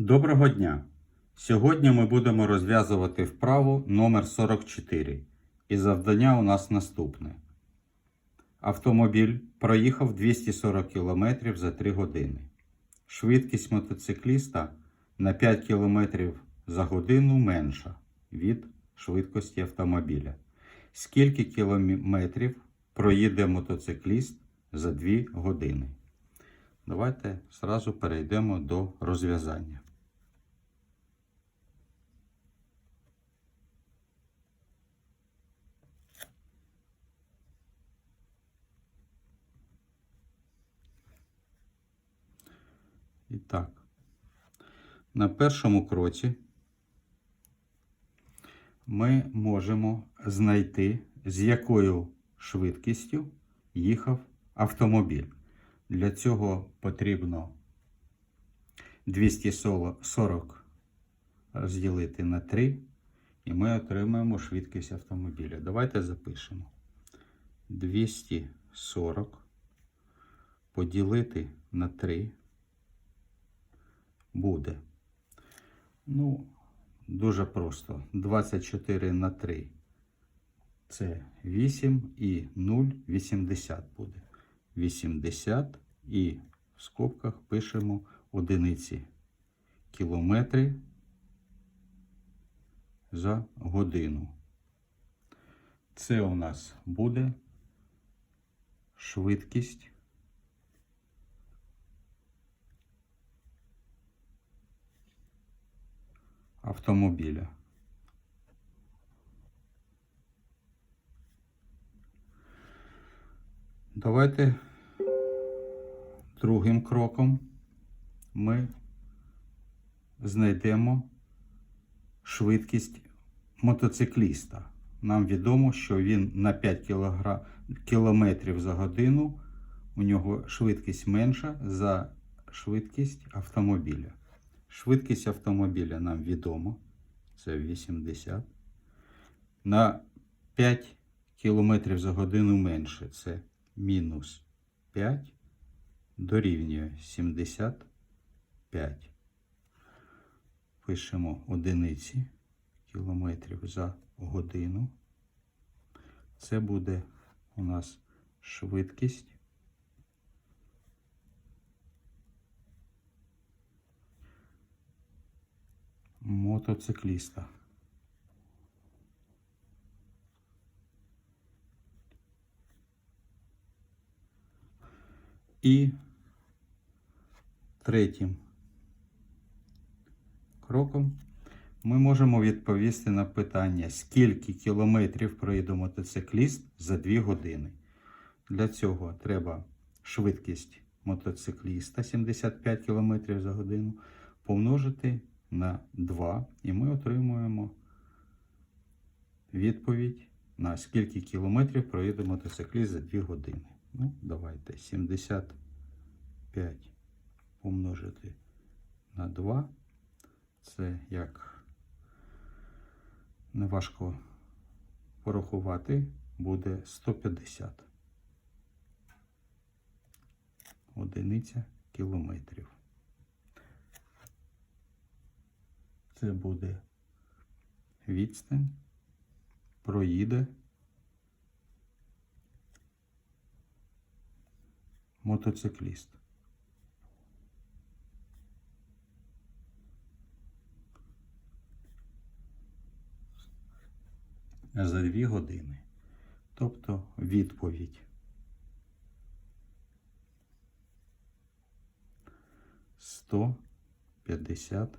Доброго дня! Сьогодні ми будемо розв'язувати вправу номер 44 і завдання у нас наступне. Автомобіль проїхав 240 км за 3 години. Швидкість мотоцикліста на 5 км за годину менша від швидкості автомобіля. Скільки кілометрів проїде мотоцикліст за 2 години? Давайте зразу перейдемо до розв'язання. І так, на першому кроці ми можемо знайти, з якою швидкістю їхав автомобіль. Для цього потрібно 240 розділити на 3, і ми отримаємо швидкість автомобіля. Давайте запишемо. 240 поділити на 3 буде. Ну, дуже просто. 24 на 3 це 8 і 0 80 буде. 80 і в скобках пишемо одиниці кілометри за годину. Це у нас буде швидкість автомобіля. Давайте другим кроком ми знайдемо швидкість мотоцикліста. Нам відомо, що він на 5 кілогра... кілометрів за годину у нього швидкість менша за швидкість автомобіля. Швидкість автомобіля нам відомо. Це 80. На 5 км за годину менше. Це мінус 5 дорівнює 75. Пишемо одиниці кілометрів за годину. Це буде у нас швидкість. Мотоцикліста. І третім кроком ми можемо відповісти на питання, скільки кілометрів проїде мотоцикліст за 2 години. Для цього треба швидкість мотоцикліста 75 км за годину помножити на 2, і ми отримуємо відповідь на скільки кілометрів проїде мотоцикліст за 2 години. Ну, давайте 75 помножити на 2. Це як неважко порахувати, буде 150 одиниця кілометрів. Це буде відстань, проїде мотоцикліст. За дві години. Тобто відповідь. Сто п'ятдесят